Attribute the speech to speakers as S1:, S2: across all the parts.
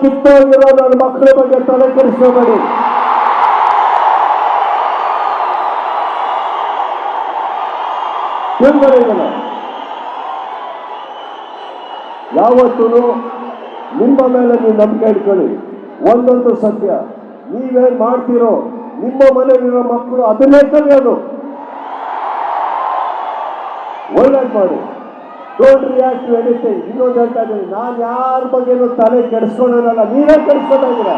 S1: ಕಿತ್ತೋಗಿರೋ ನನ್ನ ಮಕ್ಕಳ ಬಗ್ಗೆ ತಲೆ ಇದನ್ನ. ಯಾವತ್ತೂ ನಿಮ್ಮ ಮೇಲೆ ನೀವು ನಂಬಿಕೆ ಇಟ್ಕೊಳ್ಳಿ. ಒಂದೊಂದು ಸತ್ಯ. ನೀವೇನ್ ಮಾಡ್ತೀರೋ, ನಿಮ್ಮ ಮನೆಯಲ್ಲಿರೋ ಮಕ್ಕಳು ಅದನ್ನೇ ಕಲಿಯೋದು. ಒಳ್ಳೇದು ಮಾಡಿ. ಡೋಂಟ್ ರಿಯಾಕ್ಟ್ ಎನಿಥಿಂಗ್ ಇನ್ನೊಂದು ಹೇಳ್ತಾ ಇದ್ದೀನಿ ನಾನು ಯಾರ ಬಗ್ಗೆನೂ ತಲೆ ಕೆಡಿಸ್ಕೊಳ್ಳೋನಲ್ಲ ನೀವೇ ಕೆಡಿಸ್ಕೊತಾ ಇದ್ದೀರಾ?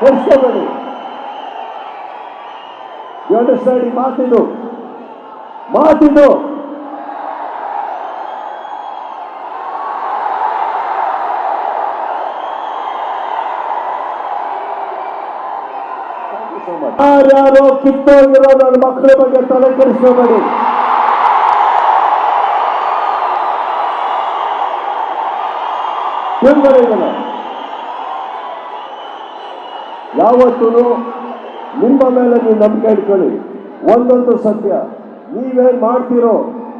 S1: ಕೆಡಿಸ್ಕೋಬೇಡಿ. ಯು ಅಂಡರ್ಸ್ಟ್ಯಾಂಡ್ ಈ ಮಾತಿದು. ಮಾತಿದು. ಯಾರ್ಯಾರೋ ಕಿತ್ತೋಗಿರೋ ನನ್ನ ಮಕ್ಕಳ ಬಗ್ಗೆ ತಲೆ ಕೆಡಿಸ್ಕೋಬೇಡಿ. ಇದನ್ನ ಯಾವತ್ತೂ ನಿಮ್ಮ ಮೇಲೆ ನೀವು ನಂಬಿಕೆ ಇಟ್ಕೊಳ್ಳಿ. ಒಂದೊಂದು ಸತ್ಯ. ನೀವೇನ್ ಮಾಡ್ತೀರೋ,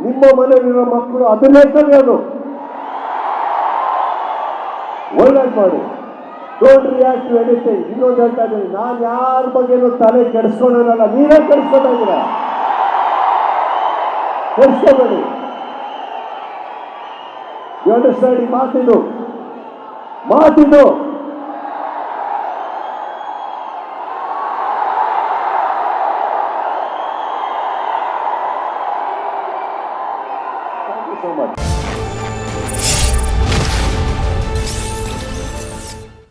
S1: ನಿಮ್ಮ ಮನೆಯಲ್ಲಿರೋ ಮಕ್ಕಳು ಅದನ್ನೇ ಕಲಿಯೋದು ಒಳ್ಳೇದು ಮಾಡಿ. ಡೋಂಟ್ ರಿಯಾಕ್ಟ್ ಎನಿಥಿಂಗ್ ಇನ್ನೊಂದು ಹೇಳ್ತಾ ಇದ್ದೀನಿ. ನಾನು ಯಾರ ಬಗ್ಗೆನೂ ತಲೆ ಕೆಡಿಸ್ಕೊಂಡಿರಲ್ಲ ನೀವೇ ಕೆಡಿಸ್ಕೊತಾ ಕೆಡಿಸ್ಕೊಬೇಡಿ. ಕೆಡಿಸ್ಕೋಬೇಡಿ ಮಾತಿದು? ಮಾತಿದು Thank you so much.